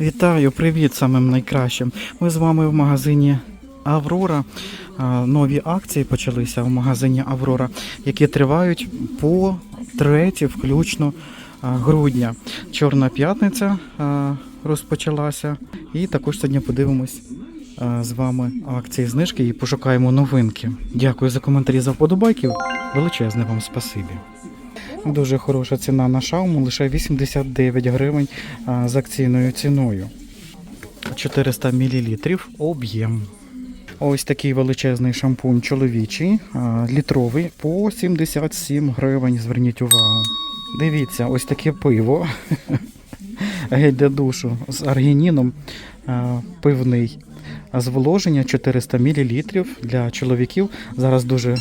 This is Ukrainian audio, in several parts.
Вітаю, привіт самим найкращим. Ми з вами в магазині Аврора. Нові акції почалися в магазині Аврора, які тривають по 3 включно грудня. Чорна п'ятниця розпочалася. І також сьогодні подивимось з вами акції знижки і пошукаємо новинки. Дякую за коментарі за вподобайки. Величезне вам спасибі. Дуже хороша ціна на шауму, лише 89 гривень з акційною ціною. 400 мл об'єм. Ось такий величезний шампунь чоловічий, літровий, по 77 гривень. Зверніть увагу. Дивіться, ось таке пиво. Гель для душу з аргініном пивний. А зволоження 400 мл для чоловіків. Зараз дуже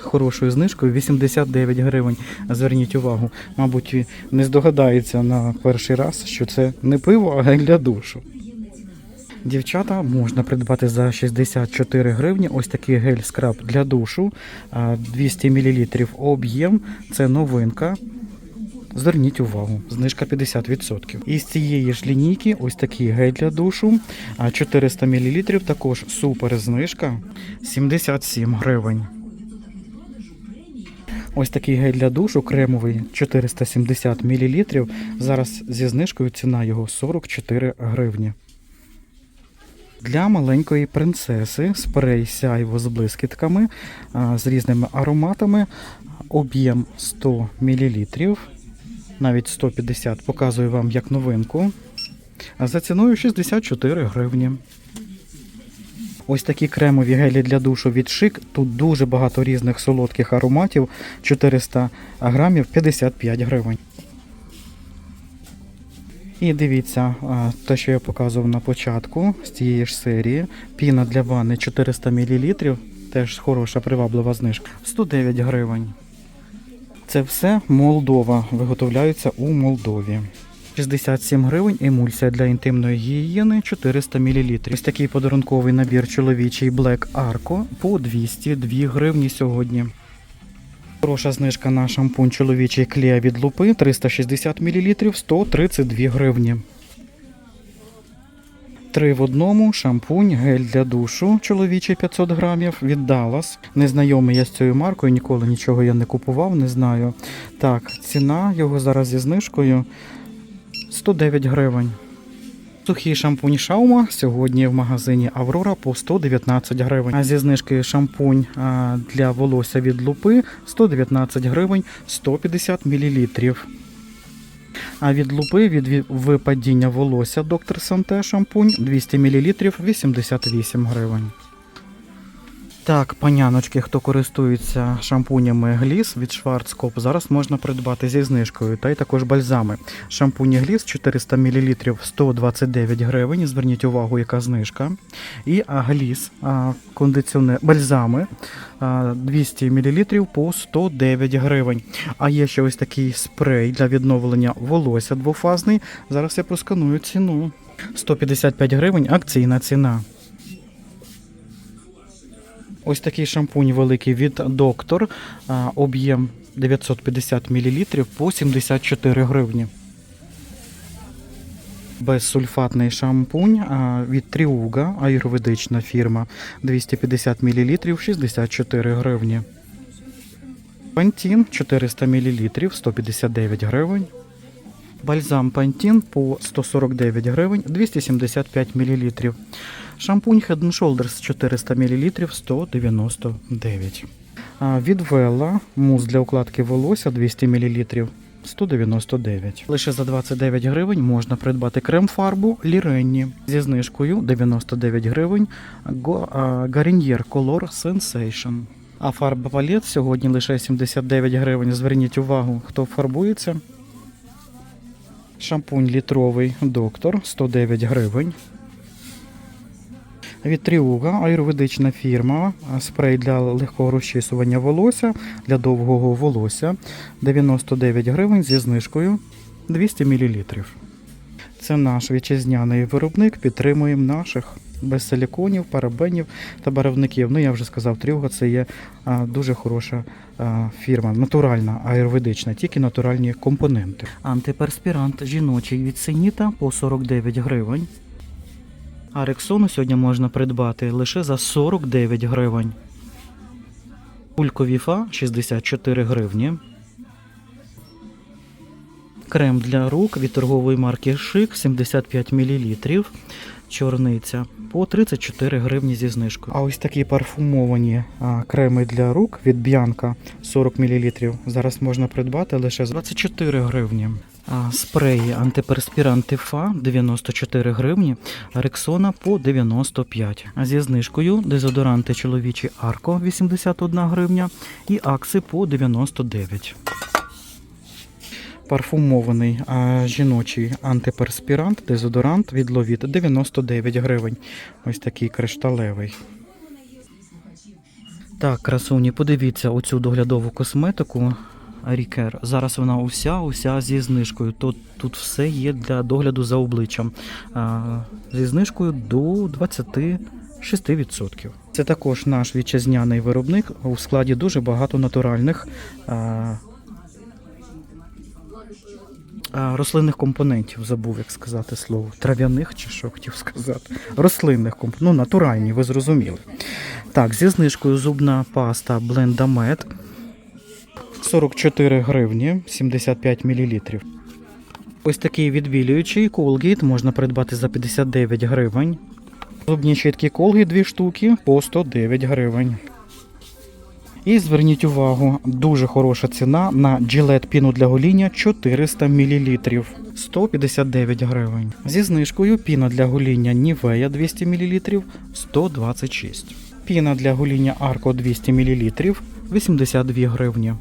хорошою знижкою 89 гривень. Зверніть увагу, мабуть, не здогадається на перший раз, що це не пиво, а гель для душу. Дівчата можна придбати за 64 гривні. Ось такий гель скраб для душу, 200 мл об'єм. Це новинка. Зверніть увагу, знижка 50%. Із цієї ж лінійки ось такий гель для душу, 400 мл також супер знижка 77 гривень. Ось такий гель для душу кремовий 470 мл. Зараз зі знижкою ціна його 44 гривні. Для маленької принцеси спрей сяйво з блискітками з різними ароматами. Об'єм 100 мл, навіть 150 показую вам як новинку. За ціною 64 гривні. Ось такі кремові гелі для душу від шик. Тут дуже багато різних солодких ароматів. 400 грамів 55 гривень. І дивіться, те, що я показував на початку з цієї ж серії. Піна для ванни 400 мл. Теж хороша приваблива знижка. 109 гривень. Це все Молдова. Виготовляються у Молдові. 67 гривень емульсія для інтимної гігієни 400 мл. Ось такий подарунковий набір чоловічий Black Arco по 202 гривні сьогодні. Хороша знижка на шампунь чоловічий Клея від лупи 360 мл 132 гривні. Три в одному шампунь, гель для душу чоловічий 500 грамів від Dallas. Незнайомий я з цією маркою, ніколи нічого я не купував, не знаю. Так, ціна його зараз зі знижкою 109 гривень. Сухий шампунь Шаума сьогодні в магазині Аврора по 119 гривень. А зі знижкою шампунь для волосся від лупи 119 гривень 150 мл. А від лупи від випадіння волосся доктор Санте шампунь 200 мл 88 гривень. Так, паняночки, хто користується шампунями Гліс від Schwarzkopf, зараз можна придбати зі знижкою, та й також бальзами. Шампуні Гліс 400 мл 129 гривень. Зверніть увагу, яка знижка. І Гліс кондиціонер бальзами 200 мл по 109 гривень. А є ще ось такий спрей для відновлення волосся двофазний. Зараз я просканую ціну. 155 гривень акційна ціна. Ось такий шампунь великий від Доктор, об'єм 950 мл по 74 гривні. Безсульфатний шампунь від Тріуга, аюрведична фірма 250 мл 64 гривні. Пантін 400 мл 159 гривень. Бальзам Пантін по 149 гривень 275 мл. Шампунь Head and Shoulders 400 мл 199. А від Вела мус для укладки волосся 200 мл 199. Лише за 29 гривень можна придбати крем-фарбу Ліренні зі знижкою 99 гривень Garnier Color Sensation. А фарба палет сьогодні лише 79 гривень. Зверніть увагу, хто фарбується. Шампунь літровий доктор 109 гривень. Від Тріуга аюрведична фірма. Спрей для легкого розчісування волосся для довгого волосся 99 гривень зі знижкою 200 мл. Це наш вітчизняний виробник. Підтримуємо наших. Без силіконів, парабенів та барвників. Ну я вже сказав, трюга це є дуже хороша фірма, натуральна, аюрведична, тільки натуральні компоненти. Антиперспірант жіночий від Синіта по 49 гривень. А Рексону сьогодні можна придбати лише за 49 гривень. Пулькові фа 64 гривні. Крем для рук від торгової марки Шик 75 мл. Чорниця по 34 гривні зі знижкою. А ось такі парфумовані креми для рук від Б'янка 40 мл. Зараз можна придбати лише за 24 гривні. А, спреї антиперспіранти ФА 94 гривні, Рексона по 95. А зі знижкою дезодоранти чоловічі Арко 81 гривня і Акси по 99. Парфумований а, жіночий антиперспірант, дезодорант від Ловіт 99 гривень. Ось такий кришталевий. Так, красуні, подивіться оцю доглядову косметику Рікер. Зараз вона уся, уся зі знижкою. Тут, тут все є для догляду за обличчям. А, зі знижкою до 26%. Це також наш вітчизняний виробник. У складі дуже багато натуральних. А, рослинних компонентів, забув, як сказати слово. Трав'яних чи що хотів сказати. Рослинних компонентів, ну, натуральні, ви зрозуміли. Так, зі знижкою зубна паста Blendamed 44 гривні 75 мл. Ось такий відбілюючий Colgate можна придбати за 59 гривень. Зубні щітки Colgate 2 штуки по 109 гривень. І зверніть увагу, дуже хороша ціна на Gillette піну для гоління 400 мл. 159 гривень. Зі знижкою піна для гоління Nivea 200 мл 126. Піна для гоління Arco 200 мл 82 гривні.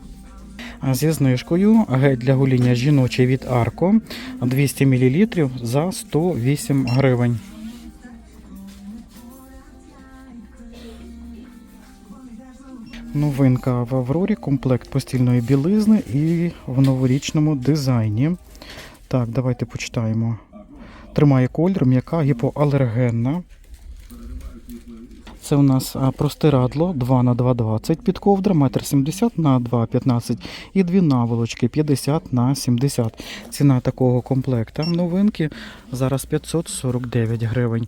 Зі знижкою гель для гоління жіночий від Arco 200 мл за 108 гривень. Новинка в Аврорі, комплект постільної білизни і в новорічному дизайні. Так, давайте почитаємо. Тримає колір, м'яка, гіпоалергенна. Це у нас простирадло 2 на 2,20 під ковдра, 1,70 на 2,15 і дві наволочки 50 на 70. Ціна такого комплекта новинки зараз 549 гривень.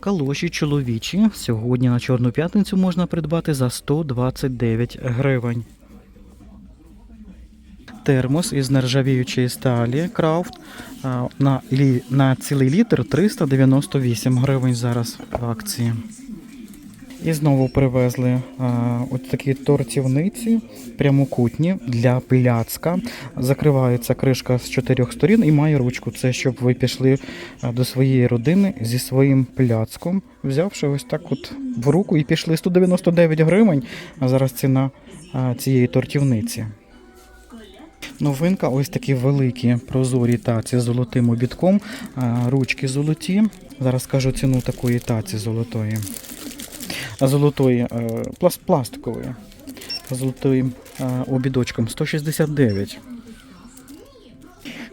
Калоші чоловічі сьогодні на Чорну п'ятницю можна придбати за 129 гривень. Термос із нержавіючої сталі Крафт на, на цілий літр 398 гривень зараз в акції. І знову привезли а, ось такі тортівниці прямокутні для пляцка. Закривається кришка з чотирьох сторін і має ручку. Це щоб ви пішли до своєї родини зі своїм пляцком, взявши ось так от в руку і пішли 199 гривень. А зараз ціна а, цієї тортівниці. Новинка, ось такі великі прозорі таці з золотим обідком. Ручки золоті. Зараз скажу ціну такої таці золотої. Золотої е, пластикової. Золотим е, обідочком 169.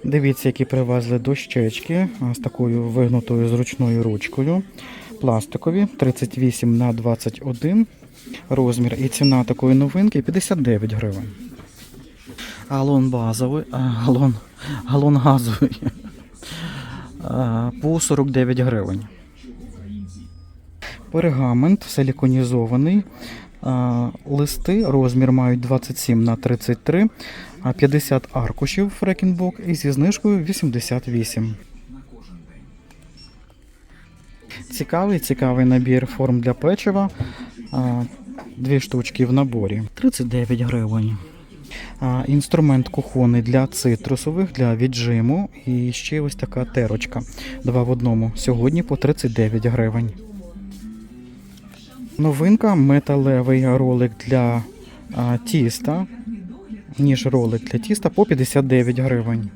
Дивіться, які привезли дощечки з такою вигнутою зручною ручкою. Пластикові 38 на 21 розмір. І ціна такої новинки 59 гривень. Галон базовий, галон, галон газовий по 49 гривень. Пергамент силіконізований. Листи розмір мають 27 на 33, а 50 аркушів фрекінбок і зі знижкою 88. Цікавий, цікавий набір форм для печива. Дві штучки в наборі. 39 гривень. Інструмент кухонний для цитрусових, для віджиму. І ще ось така терочка. Два в одному. Сьогодні по 39 гривень. Новинка металевий ролик для а, тіста. Ніж ролик для тіста по 59 гривень.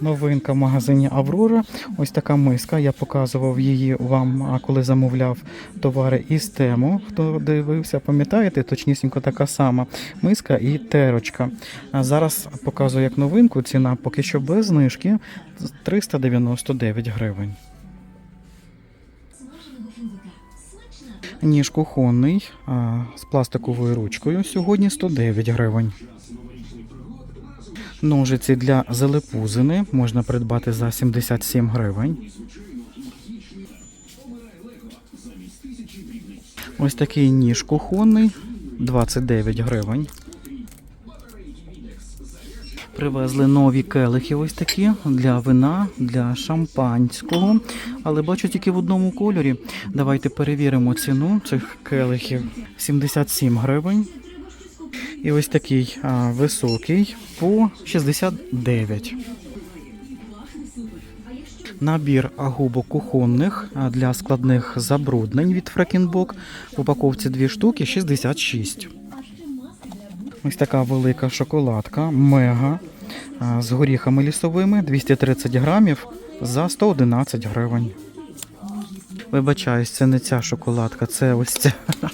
Новинка в магазині Аврора. Ось така миска. Я показував її вам, коли замовляв товари із тему. Хто дивився, пам'ятаєте, точнісінько така сама миска і терочка. Зараз показую як новинку. Ціна поки що без знижки 399 гривень. Ніж кухонний з пластиковою ручкою сьогодні 109 гривень. Ножиці для залепузини можна придбати за 77 гривень. Ось такий ніж кухонний 29 гривень. Привезли нові келихи ось такі для вина, для шампанського. Але бачу тільки в одному кольорі. Давайте перевіримо ціну цих келихів. 77 гривень. І ось такий а, високий по 69. Набір губок кухонних для складних забруднень від Фрекінбок. В упаковці дві штуки 66. Ось така велика шоколадка мега з горіхами лісовими 230 грамів за 111 гривень. Вибачаюсь, це не ця шоколадка, це ось ця.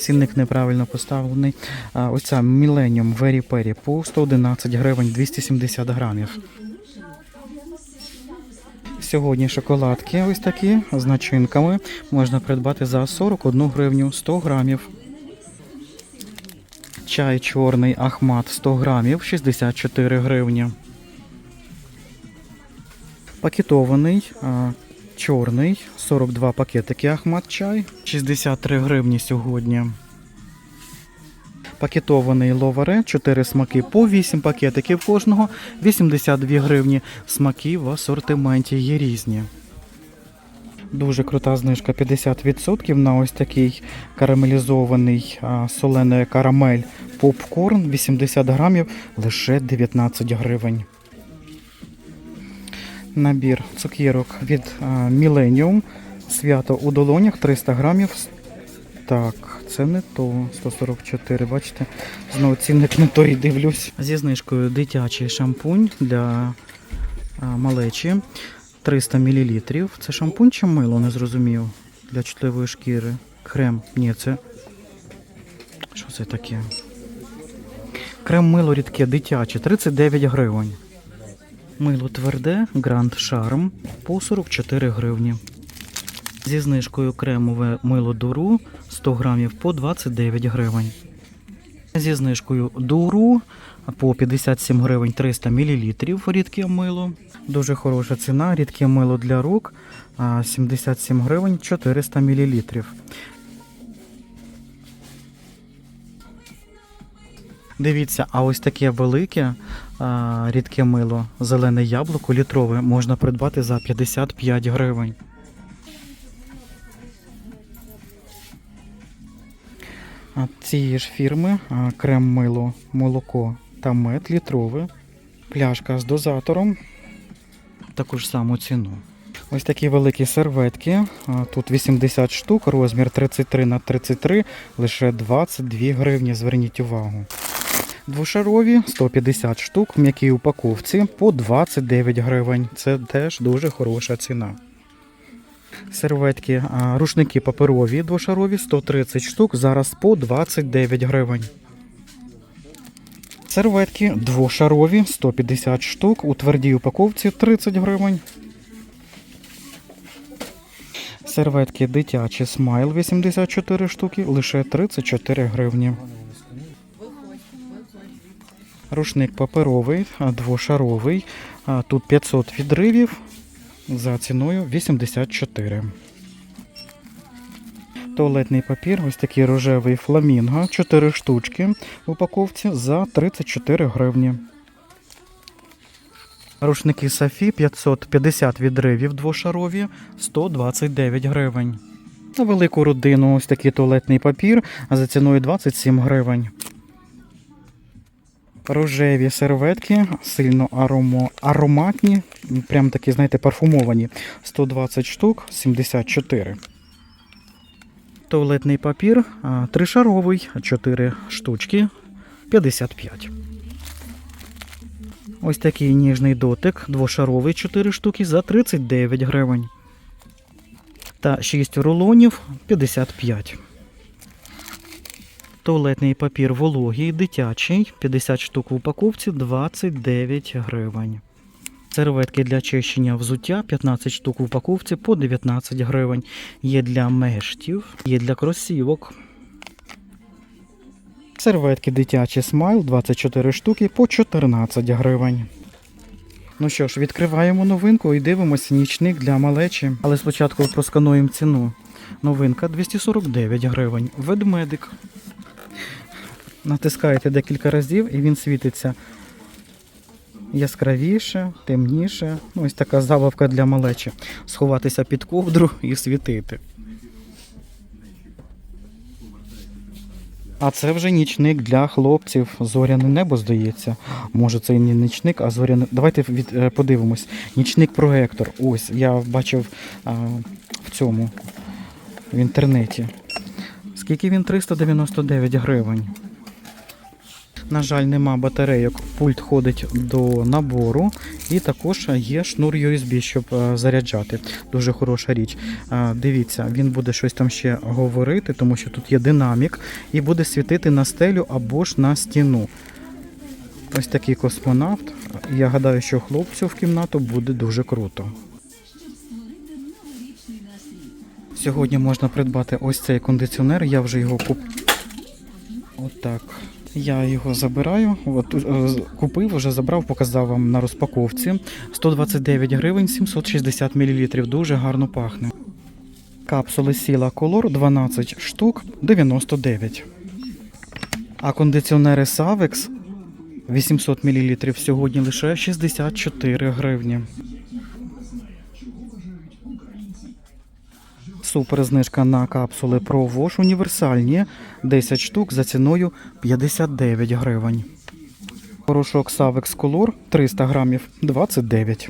Цінник неправильно поставлений. Ось ця Millennium Very Perry по 111 гривень 270 грамів. Сьогодні шоколадки ось такі з начинками можна придбати за 41 гривню 100 грамів. Чай чорний Ахмат 100 грамів 64 гривні. Пакетований а, чорний 42 пакетики Ахмат чай 63 гривні сьогодні. Пакетований ловаре 4 смаки по 8 пакетиків кожного 82 гривні. Смаки в асортименті є різні. Дуже крута знижка 50% на ось такий карамелізований солений карамель попкорн 80 грамів лише 19 гривень. Набір цукерок від Millennium. Свято у долонях 300 грамів. Так, це не то 144, бачите? Знову цінник не той дивлюсь. Зі знижкою дитячий шампунь для малечі 300 мл. Це шампунь чи мило, не зрозумів. Для чутливої шкіри. Крем. Ні, це. Що це таке? Крем мило рідке, дитяче, 39 гривень. Мило тверде, Гранд Шарм по 44 гривні. Зі знижкою кремове мило дуру 100 грамів по 29 гривень. Зі знижкою дуру по 57 гривень 300 мл рідке мило. Дуже хороша ціна. Рідке мило для рук 77 гривень 400 мл. Дивіться, а ось таке велике рідке мило, зелене яблуко літрове можна придбати за 55 гривень. Цієї ж фірми крем мило, молоко та мед літрове. Пляшка з дозатором. Таку ж саму ціну. Ось такі великі серветки. Тут 80 штук, розмір 33 на 33, лише 22 гривні. Зверніть увагу. Двошарові 150 штук в м'якій упаковці по 29 гривень. Це теж дуже хороша ціна. Серветки, рушники паперові двошарові 130 штук, зараз по 29 гривень. Серветки двошарові 150 штук, у твердій упаковці 30 гривень. Серветки дитячі смайл 84 штуки, лише 34 гривні. Рушник паперовий, двошаровий. Тут 500 відривів за ціною 84. Туалетний папір, ось такий рожевий фламінго, 4 штучки в упаковці за 34 гривні. Рушники Сафі 550 відривів двошарові 129 гривень. На велику родину ось такий туалетний папір за ціною 27 гривень. Рожеві серветки, сильно аромо, ароматні, прям такі, знаєте, парфумовані. 120 штук, 74. Туалетний папір тришаровий, 4 штучки, 55. Ось такий ніжний дотик, двошаровий 4 штуки за 39 гривень. Та 6 рулонів 55. Туалетний папір вологий, дитячий, 50 штук в упаковці 29 гривень. Серветки для чищення взуття 15 штук в упаковці по 19 гривень. Є для мештів, є для кросівок. Серветки дитячі смайл 24 штуки по 14 гривень. Ну що ж, відкриваємо новинку і дивимося нічник для малечі. Але спочатку проскануємо ціну. Новинка 249 гривень. Ведмедик. Натискаєте декілька разів і він світиться яскравіше, темніше. Ну, ось така забавка для малечі. Сховатися під ковдру і світити. А це вже нічник для хлопців. Зоряне небо, здається. Може, це не нічник, а зоряне. Давайте від, е, подивимось. Нічник проектор. Ось, я бачив а, в цьому в інтернеті. Скільки він? 399 гривень. На жаль, нема батарейок. Пульт ходить до набору, і також є шнур USB, щоб е, заряджати. Дуже хороша річ. Е, Дивіться, він буде щось там ще говорити, тому що тут є динамік, і буде світити на стелю або ж на стіну. Ось такий космонавт. Я гадаю, що хлопцю в кімнату буде дуже круто. Сьогодні можна придбати ось цей кондиціонер. Я вже його куп... Отак. Я його забираю. От, е, купив, вже забрав, показав вам на розпаковці. 129 гривень, 760 мл. Дуже гарно пахне. Капсули сіла колор 12 штук 99. А кондиціонери Savex 800 мл сьогодні лише 64 гривні. Супер знижка на капсули Pro Wash універсальні 10 штук за ціною 59 гривень. Порошок Savex Color 300 грамів 29.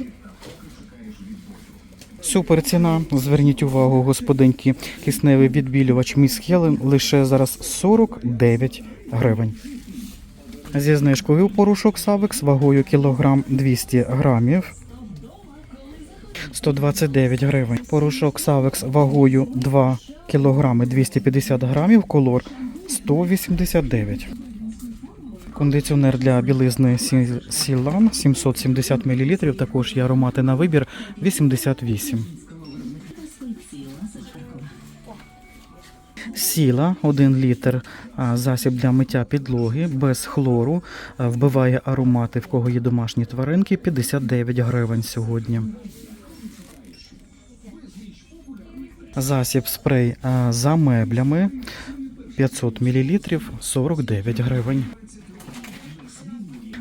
Супер ціна. Зверніть увагу, господинки. Кисневий відбілювач Miss Хелен лише зараз 49 гривень. Зі знижкою порошок Savex вагою кілограм 200 грамів 129 гривень. Порошок Савекс вагою 2 кг 250 грамів, колор 189. Кондиціонер для білизни Сі- Сілан 770 мл, також є аромати на вибір 88. Сіла 1 літр засіб для миття підлоги без хлору. Вбиває аромати, в кого є домашні тваринки 59 гривень сьогодні. Засіб спрей за меблями 500 мл 49 гривень.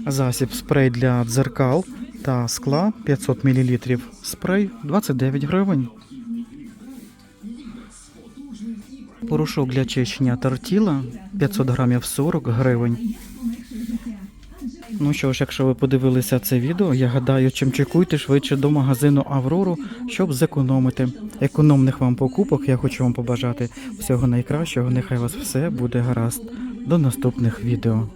Засіб спрей для дзеркал та скла 500 мл спрей 29 гривень. Порошок для чищення тортіла 500 грамів 40 гривень. Ну що ж, якщо ви подивилися це відео, я гадаю, чим чекуйте швидше до магазину Аврору, щоб зекономити. Економних вам покупок я хочу вам побажати всього найкращого. Нехай вас все буде гаразд. До наступних відео.